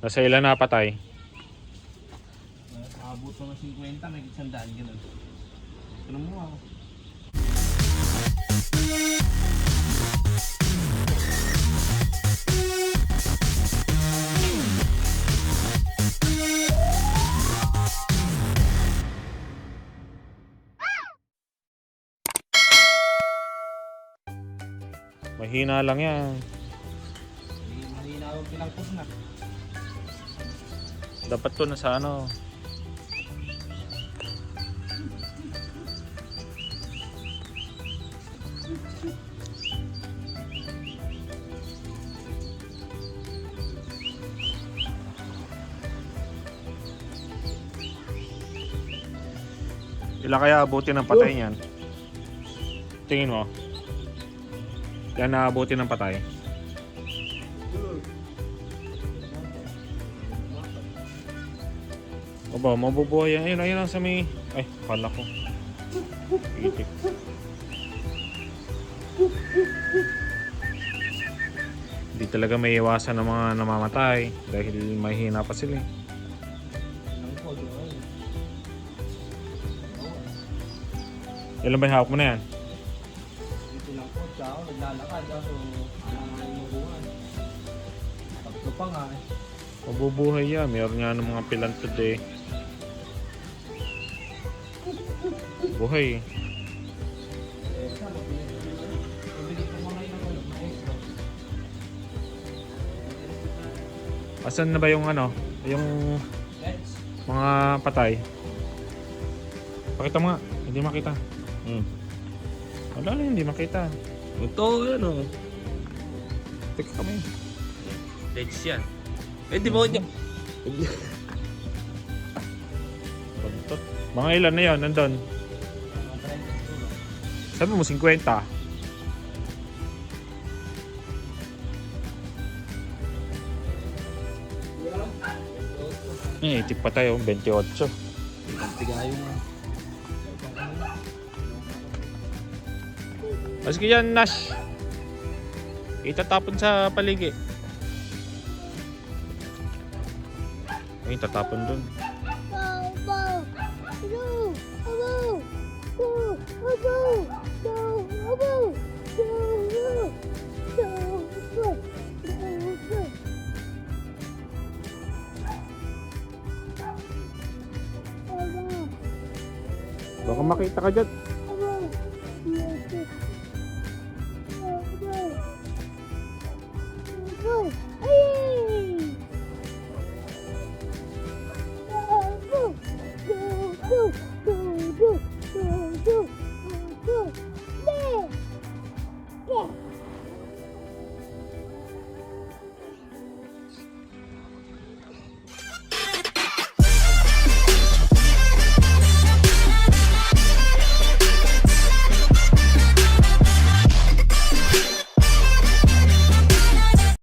Nasa ilan na patay? Abot mga 50, may isandaan ganun. Ano mo ako? Mahina lang yan. Pinangkos na. Dapat to nasa ano. Ilan kaya abutin ng patay niyan? Tingin mo. Yan naabutin ng patay. Aba, mabubuhay yan. Ayun, ayun lang sa may... Ay, kala ko. Itik. Hindi talaga may iwasan ng mga namamatay dahil mahina pa sila. eh. Ilan ba yung hawak mo na yan? Dito lang po, siya ako naglalakad. Kaso, nga yung mabuhan. Tatlo pa nga eh. Mabubuhay yan. Meron nga ng mga pilantod eh. Maestro. Asan na ba yung ano? Yung mga patay? Pakita mo nga. Hindi makita. Hmm. Wala lang, hindi makita. Ito, yan o. Teka kami. Let's yan. Eh, di ba niya? Bantot. Mga ilan na yun, nandun. Sabi mo 50. Eh, tip pa tayo, 28. Tigayo nga. Mas yan, Nash. Itatapon sa paligi. Ay, tatapon dun. Baka makita ka dyan.